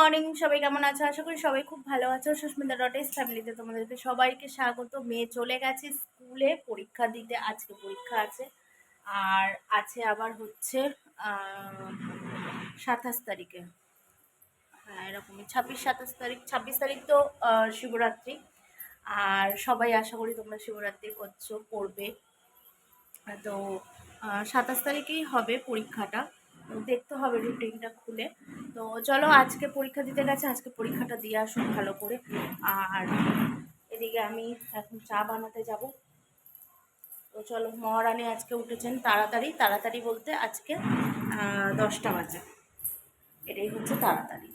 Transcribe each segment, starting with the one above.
Morning, সবাই কেমন আছো? আশা করি সবাই খুব ভালো আছো। সুস্মিতা ডটেস ফ্যামিলিতে তোমাদেরকে সবাইকে স্বাগত। মেয়ে চলে গেছে স্কুলে, পরীক্ষা দিতে, আজকে পরীক্ষা আছে। আর আছে আবার হচ্ছে সাতাশ তারিখে। হ্যাঁ এরকমই। ছাব্বিশ, সাতাশ তারিখ, ছাব্বিশ তারিখ তো শিবরাত্রি। আর সবাই আশা করি তোমরা শিবরাত্রি করছ, করবে। তো সাতাশ তারিখেই হবে পরীক্ষাটা। দেখতে হবে রুটিনটা খুলে। তো চলো আজকে পরীক্ষা দিতে গেছে, আজকে পরীক্ষাটা দিয়ে আসুন ভালো করে। আর এদিকে আমি এখন চা বানাতে যাব। তো চলো, মহারানী আজকে উঠেছেন তাড়াতাড়ি তাড়াতাড়ি বলতে আজকে দশটা বাজে। এটাই হচ্ছে তাড়াতাড়ি।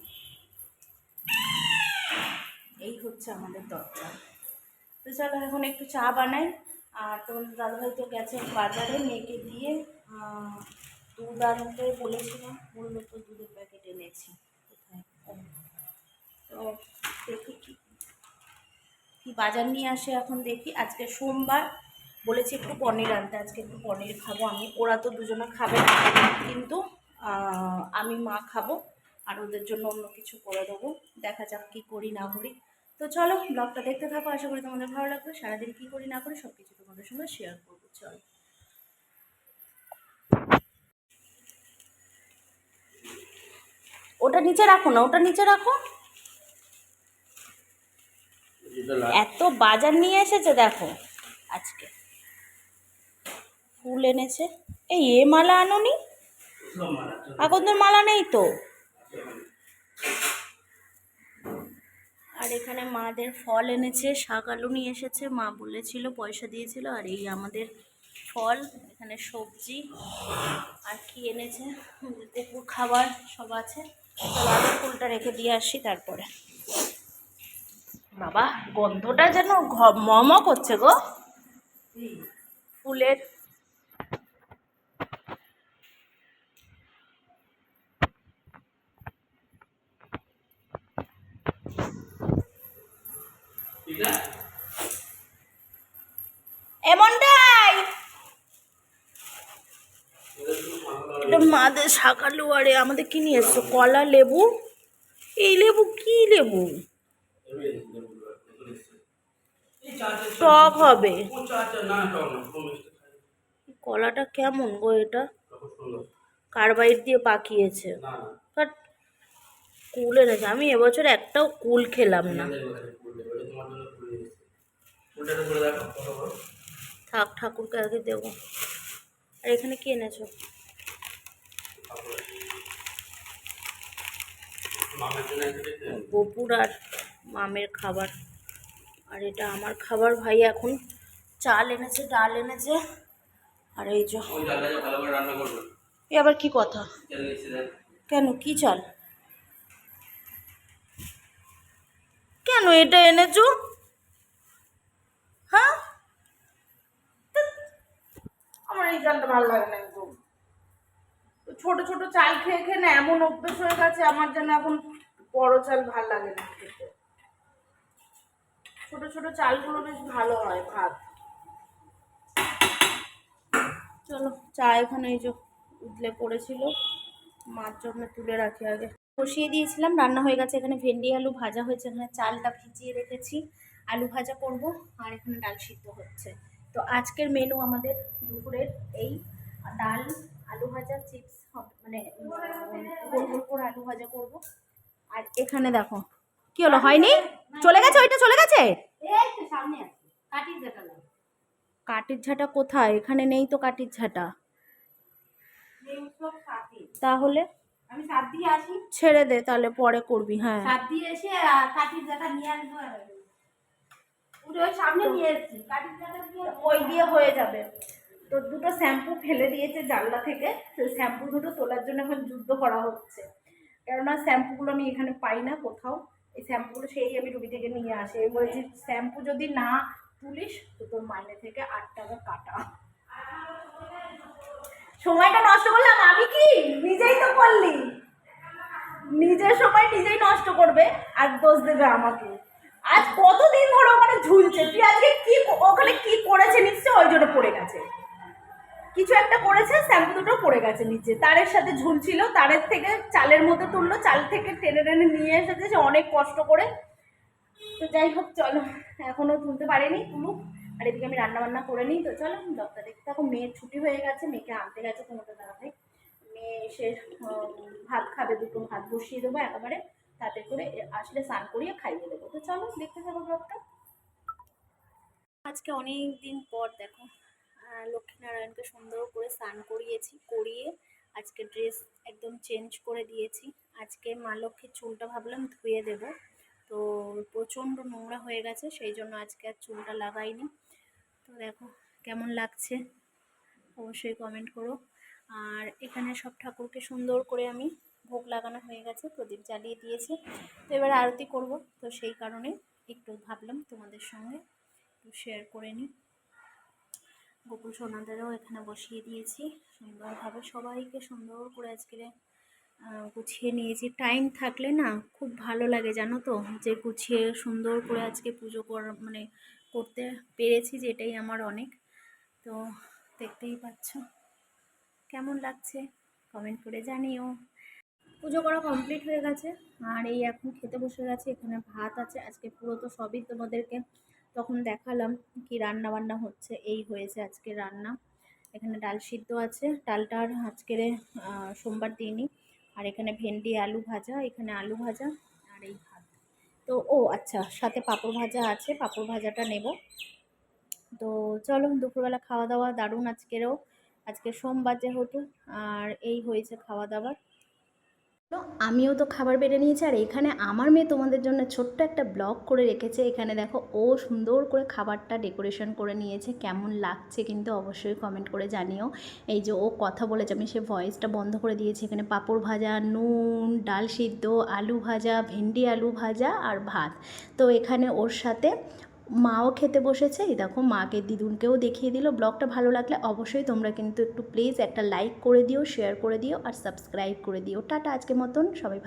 এই হচ্ছে আমাদের দরজা। তো চলো, এখন একটু চা বানাই। আর তোমার দাদাভাই তো গেছে বাজারে, মেয়েকে দিয়ে দুধ আনতে বলেছিলাম বলল তো দুধের প্যাকেট এনেছি। কোথায়? তো দেখি কি বাজার নিয়ে আসে এখন দেখি। আজকে সোমবার, বলেছি একটু পনির আনতে, আজকে একটু পনির খাব আমি। ওরা তো দুজনে খাবে কিন্তু আমি মা খাব, আর ওদের জন্য অন্য কিছু করে দেবো। দেখা যাক কী করি, না করি। তো চলো, ব্লগটা দেখতে থাকো, আশা করি তোমাদের ভালো লাগবে। সারাদিন কী করি, না করি সব কিছু তোমাদের সঙ্গে শেয়ার করব। চলো। ওটা নিচে রাখো না ওটা নিচে রাখো। এত বাজার নিয়ে এসেছে দেখো। আজকে ফুল এনেছে। এই এ মালা আনোনি? আগন্তুর মালা নেই তো? আর এখানে মাদের ফল এনেছে শাক আলু নিয়ে এসেছে। মা বলেছিল পয়সা দিয়েছিল আর এই আমাদের ফল এখানে সবজি। আর কি এনেছে? কুকুর খাবার সব আছে। আগে ফুলটা রেখে দিয়ে আসি তারপরে। বাবা, গন্ধটা যেন ঘ- ম ম করছে গো। ফুলের। এমনটাই এটা মাদের শাকালু আরে, আমাদের কি নিয়ে এসছো? কলা, লেবু? এই লেবু কি লেবু? টক হবে। কলাটা কেমন গো এটা? কার্বাইড দিয়ে পাকিয়েছে। বাট কুল এনেছে। আমি এবছর একটাও কুল খেলাম না। থাক, ঠাকুরকে আগে দেবো। আর এখানে কি এনেছো? গোপুর আর মামের খাবার। আর এটা আমার খাবার ভাই এখন চাল এনেছে ডাল এনেছে। আর এই যে এ আবার কি কথা? কেন কি চাল? কেন এটা এনেছো? হ্যাঁ? আমার এই চালটা ভালো লাগে না। ছোট ছোট চাল খেয়ে খেয়ে না এমন অভ্যেস হয়ে গেছে, আমার যেন এখন বড় চাল ভালো লাগে না খেতে। ছোট ছোট চালগুলো বেশ ভালো হয় ভাত। চলো, চা এখানে এই যে উতলে পড়েছিল। মার জন্য তুলে রাখি আগে। বসিয়ে দিয়েছিলাম, রান্না হয়ে গেছে। এখানে ভেন্ডি, আলু ভাজা হয়েছে। এখানে চালটা ভিজিয়ে রেখেছি। আলু ভাজা করব আর এখানে ডাল সিদ্ধ হচ্ছে। তো আজকের মেনু আমাদের দুপুরের এই ডাল আলু ভাজা চিপস মানে গোল গোল করে আলু ভাজা করব। আর এখানে দেখো কি হলো হয়নি? চলে গেছে ওইটা চলে গেছে? কাটির ঝাঁটা কোথায়? এখানে নেই তো কাঠির ঝাঁটা। তাহলে? আমি সাত দিয়ে আসি। ছেড়ে দে তাহলে পরে করবি হ্যাঁ। সাত দিয়ে এসে আহ, কাঠির নিয়ে আসব ওই সামনে নিয়ে এসেছি কাঠির জায়গা দিয়ে ওই দিয়ে হয়ে যাবে। তো দুটো শ্যাম্পু ফেলে দিয়েছে জানলা থেকে। সেই শ্যাম্পু দুটো তোলার জন্য এখন যুদ্ধ করা হচ্ছে। কেননা শ্যাম্পুগুলো আমি এখানে পাই না কোথাও। এই শ্যাম্পুগুলো সেই আমি রুবি থেকে নিয়ে আসি। আমি বলেছি, শ্যাম্পু যদি না তুলিস, তো তোর মাইনে থেকে আট টাকা কাটা। সময়টা নষ্ট করলাম। আমি কি? নিজেই তো করলি। নিজের সময় নিজেই নষ্ট করবে। আর দোষ দেবে আমাকে। আজ কতদিন ধরে ওখানে ঝুলছে? তুই আজকে কি ওখানে কি করেছে? নিশ্চয় ওই জন্য পড়ে গেছে। কিছু একটা করেছে শ্যাম্পু দুটো পড়ে গেছে নিচে। তারের সাথে ঝুলছিল তারের থেকে চালের মধ্যে তুললো, চাল থেকে টেনে টেনে নিয়ে এসেছে সে অনেক কষ্ট করে। তো যাই হোক, চলো, এখনও তুলতে পারেনি তুলুক। আর এদিকে আমি রান্না বান্না করে নিই, তো চলো ডক্টর দেখতে এখন মেয়ের ছুটি হয়ে গেছে, মেয়েকে আনতে গেছে তোমাদের ভাই মেয়ে এসে ভাত খাবে, দুটো ভাত বসিয়ে দেবো একেবারে, তাতে করে আসলে স্নান করিয়ে খাইয়ে দেবো। তো চলো, দেখতে থাকো ব্লগটা। আজকে অনেক দিন পর দেখো লক্ষ্মীনারায়ণকে সুন্দর করে স্নান করিয়েছি, করিয়ে আজকে ড্রেস একদম চেঞ্জ করে দিয়েছি। আজকে মা লক্ষ্মীর চুলটা ভাবলাম ধুয়ে দেব। তো প্রচণ্ড নোংরা হয়ে গেছে, সেই জন্য আজকে আর চুলটা লাগাইনি। তো দেখো কেমন লাগছে? অবশ্যই কমেন্ট করো। আর এখানে সব ঠাকুরকে সুন্দর করে আমি ভোগ লাগানো হয়ে গেছে, প্রদীপ জ্বালিয়ে দিয়েছি। তো এবার আরতি করব, তো সেই কারণে একটু ভাবলাম তোমাদের সঙ্গে একটু শেয়ার করে নিই। গোকুল সোনাদেরও এখানে বসিয়ে দিয়েছি। সুন্দরভাবে সবাইকে সুন্দর করে আজকে গুছিয়ে নিয়েছি। টাইম থাকলে না খুব ভালো লাগে, জানো তো? যে গুছিয়ে সুন্দর করে আজকে পুজো কর মানে করতে পেরেছি, যেটাই আমার অনেক। তো দেখতেই পাচ্ছ। কেমন লাগছে? কমেন্ট করে জানিও। পুজো করা কমপ্লিট হয়ে গেছে। আর এই এখন খেতে বসে গেছে, এখানে ভাত আছে। আজকে পুরো তো সবই তোমাদেরকে তখন দেখালাম কি রান্না বান্না হচ্ছে। এই হয়েছে আজকে রান্না। এখানে ডাল সিদ্ধ আছে। ডালটা আর আজকের সোমবার দিনই। আর এখানে ভেন্ডি, আলু ভাজা, এখানে আলু ভাজা আর এই ভাত। তো, ও আচ্ছা সাথে পাঁপড় ভাজা আছে। পাঁপড় ভাজাটা নেব। তো, চলো, দুপুরবেলা খাওয়া দাওয়া দারুণ আজকেরও। আজকে সোমবার যেহেতু, আর এই হয়েছে খাওয়া দাওয়ার। তো আমিও তো খাবার বেড়ে নিয়েছি, আর এখানে আমার মেয়ে তোমাদের জন্য ছোট্ট একটা ব্লগ করে রেখেছে। এখানে দেখো, ও সুন্দর করে খাবারটা ডেকোরেশন করে নিয়েছে। কেমন লাগছে কিন্তু অবশ্যই কমেন্ট করে জানিও। এই যে ও কথা বলেছে, আমি সে ভয়েসটা বন্ধ করে দিয়েছি। এখানে পাঁপড় ভাজা, নুন, ডাল সিদ্ধ, আলু ভাজা, ভেন্ডি আলু ভাজা আর ভাত। তো এখানে ওর সাথে মাও খেতে বসেছে। এই দেখো, মাকে দিদুনকেও দেখিয়ে দিল। ব্লগটা ভালো লাগলে অবশ্যই তোমরা কিন্তু একটু প্লিজ একটা লাইক করে দিও শেয়ার করে দিও আর সাবস্ক্রাইব করে দিও। টাটা আজকে মতন, সবাই